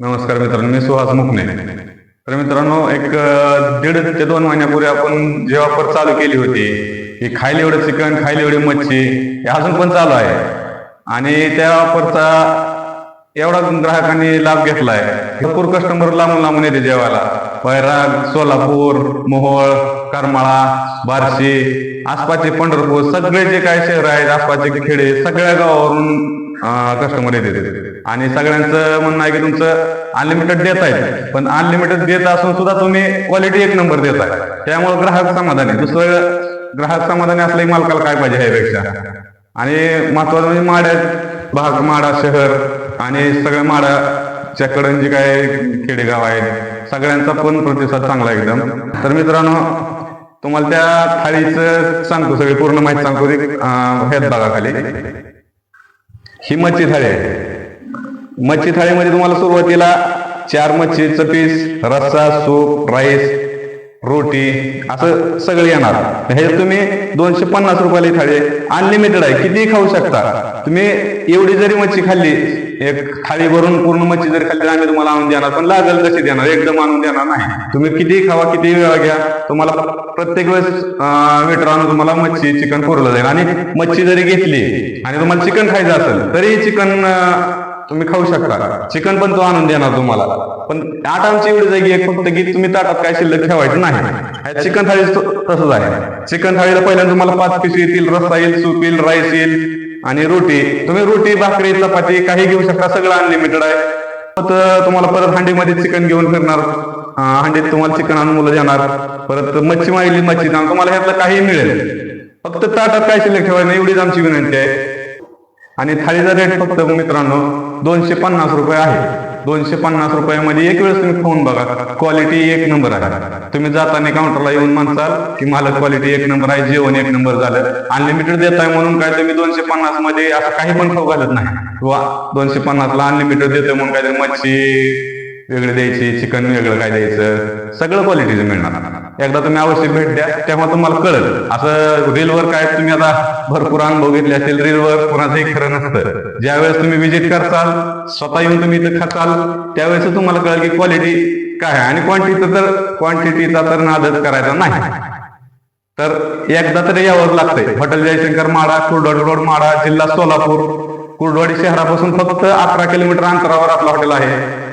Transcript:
नमस्कार मित्रांनो मी सुहास मुकणे. तर मित्रांनो एक दीड ते दोन महिन्यापूर्वी आपण जे ऑफर चालू केली होती की खायला एवढं चिकन खायला एवढी मच्छी हे अजून पण चालू आहे. आणि त्या ऑफरचा एवढा ग्राहकांनी लाभ घेतलाय. भरपूर कस्टमर लांबून लांबून येते जेवायला. वैराग सोलापूर मोहोळ करमाळा बार्शी आसपासचे पंढरपूर सगळे जे काय शहर आहेत आसपासचे खेडे सगळ्या गावावरून कस्टमर येते आणि सगळ्यांचं म्हणणं आहे की तुमचं अनलिमिटेड देत आहे पण अनलिमिटेड देत असून सुद्धा तुम्ही क्वालिटी एक नंबर देत आहे. त्यामुळे ग्राहक समाधानी दुसरं ग्राहक समाधानी असलं मालकाला काय पाहिजे ह्यापेक्षा? आणि महत्वाचं म्हणजे माड्या भाग माडा शहर आणि सगळ्या माडाच्या कडून जे काय खेडेगाव आहेत सगळ्यांचा पण प्रतिसाद चांगला आहे एकदम. तर मित्रांनो तुम्हाला त्या थाळीचं सांगतो सगळी पूर्ण माहिती सांगतो. ती, अं, बघा खाली. ही मच्छी थाळी आहे. मच्छी थाळीमध्ये तुम्हाला सुरुवातीला चार मच्छीचं पीस रस्सा सूप राईस रोटी असं सगळं येणार. हे तुम्ही दोनशे पन्नास रुपयाला थाळी अनलिमिटेड आहे कितीही खाऊ शकता. तुम्ही एवढी जरी मच्छी खाल्ली एक थाळी भरून पूर्ण मच्छी जरी खाल्ली आम्ही तुम्हाला आणून देणार पण लागेल तशी देणार एकदम आणून देणार नाही. तुम्ही कितीही खावा कितीही वेळा घ्या तुम्हाला प्रत्येक वेळेस वेटर आणून तुम्हाला मच्छी चिकन पुरवलं जाईल. आणि मच्छी जरी घेतली आणि तुम्हाला चिकन खायचं असेल तरी चिकन तुम्ही खाऊ शकता. चिकन पण तो आणून देणार तुम्हाला. पण आठ आमची एवढी जागी एक फक्त की तुम्ही ताटात काय शिल्लक ठेवायचं नाही. चिकन थाळी तसंच आहे. चिकन थाळीला पहिल्यांदा तुम्हाला पाच पीस येतील रस्ता येईल सूप येईल राईस येईल आणि रोटी. तुम्ही रोटी भाकरी चपाती काही घेऊ शकता. सगळं अनलिमिटेड आहे. तुम्हाला परत हंडीमध्ये चिकन घेऊन करणार हंडीत तुम्हाला चिकन आणून मुलं देणार. परत मच्छी माहिली मच्छी देणार तुम्हाला ह्यातलं काही मिळेल. फक्त ताटात काय शिल्लक ठेवायचं एवढीच आमची विनंती आहे. आणि थाळीचा रेट फक्त मित्रांनो दोनशे पन्नास रुपये आहे. दोनशे पन्नास रुपयामध्ये एक वेळेस तुम्ही खाऊन बघा. क्वालिटी एक नंबर आहे. तुम्ही जाताना काउंटरला येऊन म्हणसाल की मला क्वालिटी एक नंबर आहे जेवण एक नंबर झालं. अनलिमिटेड देत आहे म्हणून काय तुम्ही दोनशे पन्नासमध्ये असं काही पण खाऊ घालत नाही. किंवा दोनशे पन्नासला अनलिमिटेड देतोय म्हणून काय मच्छी वेगळी द्यायची चिकन वेगळं काय द्यायचं सगळं क्वालिटीचं मिळणार. एकदा तुम्ही अवश्य भेट द्या. तेव्हा तुम्हाला कळेल. असं रीलवर काय तुम्ही आता भरपूर अनुभव घेतले असतील रीलवर कोणाचंही खरं नसतं. ज्यावेळेस तुम्ही विजिट करताल स्वतः येऊन तुम्ही इथं खाताल त्यावेळेस तुम्हाला कळेल की क्वालिटी काय आहे. आणि क्वांटिटी तर क्वांटिटीचा तर नादच करायचा नाही. तर एकदा तरी यावंच लागतंय. हॉटेल जयशंकर माडा कुर्डवाडी रोड माडा जिल्हा सोलापूर. कुर्डवाडी शहरापासून फक्त अकरा किलोमीटर अंतरावर आपलं हॉटेल आहे.